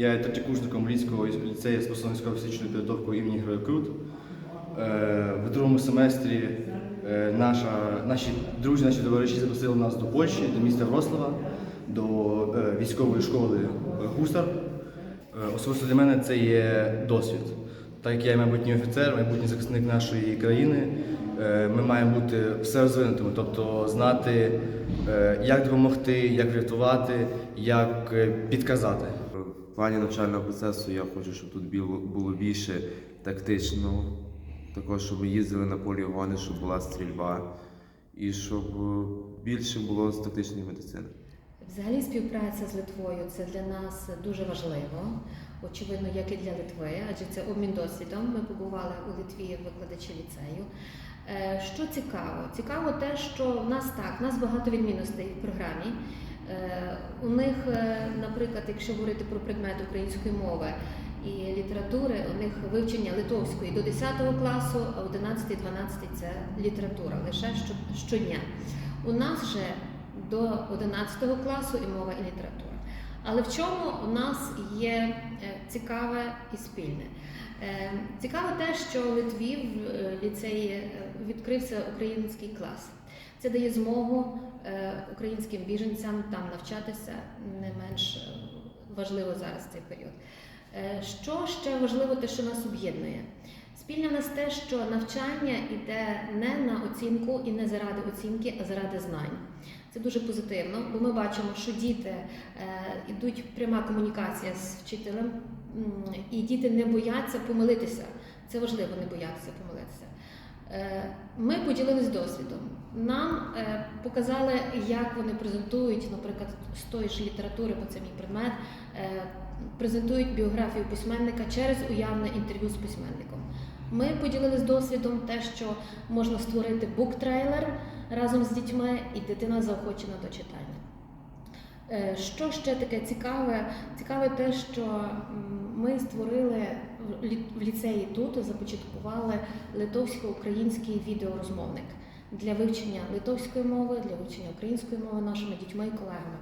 Я є третєкурсником Львівського ліцею способно фізичної підготовки імені Героя Крут. Е, В другому семестрі е, наша, наші друзі, наші товариші запросили нас до Польщі, до міста Врослава, до е, військової школи Гусар. Особисто для мене це є досвід. Так як я майбутній офіцер, майбутній захисник нашої країни, ми маємо бути все розвинутими, тобто знати, як допомогти, як врятувати, як підказати. Плані навчального процесу я хочу, щоб тут було більше тактичного, також щоб їздили на полігони, щоб була стрільба і щоб е, більше було з тактичної медицини. Взагалі співпраця з Литвою це для нас дуже важливо, очевидно, як і для Литви, адже це обмін досвідом. Ми побували у Литві викладачі ліцею. Е, Що цікаво? Цікаво те, що в нас так, в нас багато відмінностей в програмі. Е, У них, е, наприклад, якщо говорити про предмет української мови і літератури, у них вивчення литовської до 10 класу, а 11-12 це література лише щодня. У нас же до 11 класу і мова і література. Але в чому у нас є е, цікаве і спільне? Цікаво те, що в Литві в ліцеї відкрився український клас. Це дає змогу е, українським біженцям там навчатися не менш е, важливо зараз цей період. Е, Що ще важливо, те, що нас об'єднує? Спільне в нас те, що навчання йде не на оцінку і не заради оцінки, а заради знань. Це дуже позитивно, бо ми бачимо, що діти йдуть пряма комунікація з вчителем, і діти не бояться помилитися. Це важливо не боятися помилитися. Е, Ми поділились досвідом. Нам е, показали, як вони презентують, наприклад, з тої ж літератури, бо це мій предмет, е, презентують біографію письменника через уявне інтерв'ю з письменником. Ми поділились досвідом те, що можна створити буктрейлер разом з дітьми, і дитина заохочена до читання. Е, Що ще таке цікаве? Цікаве те, що ми створили в ліцеї тут, започаткували литовсько-український відеорозмовник для вивчення литовської мови, для вивчення української мови нашими дітьми і колегами.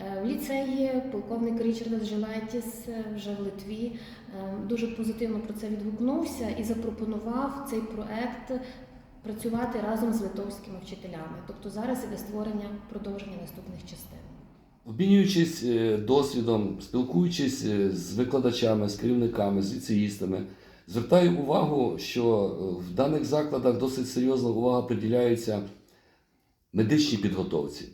Е, В ліцеї полковник Річард Жилетіс е, вже в Литві дуже позитивно про це відгукнувся і запропонував цей проект працювати разом з литовськими вчителями. Тобто зараз іде створення продовження наступних частин. Обмінюючись е, досвідом, спілкуючись е, з викладачами, з керівниками, з ліцеїстами, звертаю увагу, що е, в даних закладах досить серйозна увага приділяється медичній підготовці.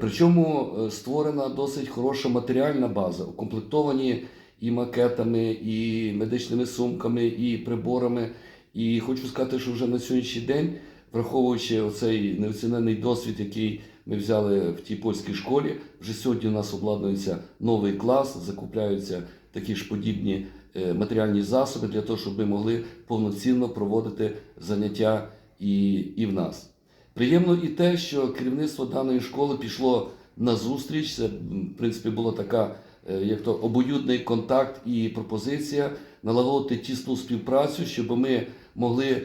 Причому створена досить хороша матеріальна база, укомплектовані і макетами, і медичними сумками, і приборами. І хочу сказати, що вже на сьогоднішній день, враховуючи оцей неоцінений досвід, який ми взяли в тій польській школі, вже сьогодні у нас обладнується новий клас, закупляються такі ж подібні е, матеріальні засоби для того, щоб ми могли повноцінно проводити заняття і, і в нас. Приємно і те, що керівництво даної школи пішло на зустріч. Це, в принципі, була така, е, як то обоюдний контакт і пропозиція налагодити тісну співпрацю, щоб ми могли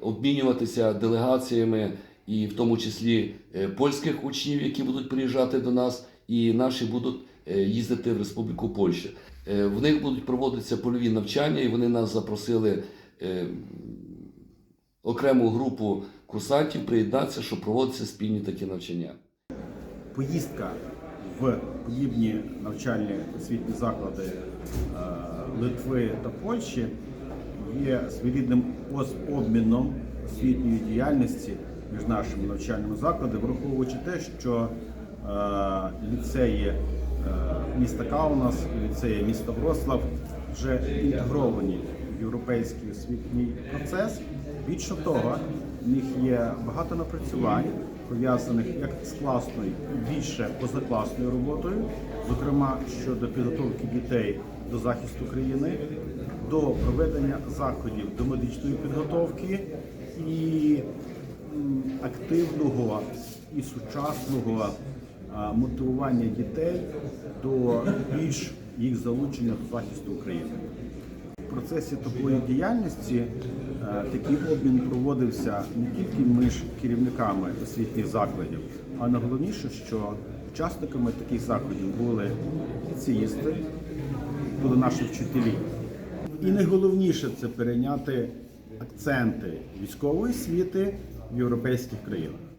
обмінюватися делегаціями, і в тому числі е, польських учнів, які будуть приїжджати до нас, і наші будуть е, їздити в Республіку Польща. Е, В них будуть проводитися польові навчання, і вони нас запросили е, окрему групу курсантів приєднатися, щоб проводитися спільні такі навчання. поїздка в подібні навчальні освітні заклади е, Литви та Польщі є своєрідним обміном освітньої діяльності між нашими навчальними закладами, враховуючи те, що е, ліцеї е, міста Каунас ліцеї міста Врослав вже інтегровані в європейський освітній процес. Більше того, в них є багато напрацювань, пов'язаних як з класною, більше позакласною роботою, зокрема щодо підготовки дітей до захисту країни, до проведення заходів до медичної підготовки і активного і сучасного мотивування дітей до більш їх залучення до захисту України. Процесі такої діяльності е, такий обмін проводився не тільки між керівниками освітніх закладів, а найголовніше, що учасниками таких заходів були ліцеїсти, були наші вчителі. І найголовніше це перейняти акценти військової освіти в європейських країнах.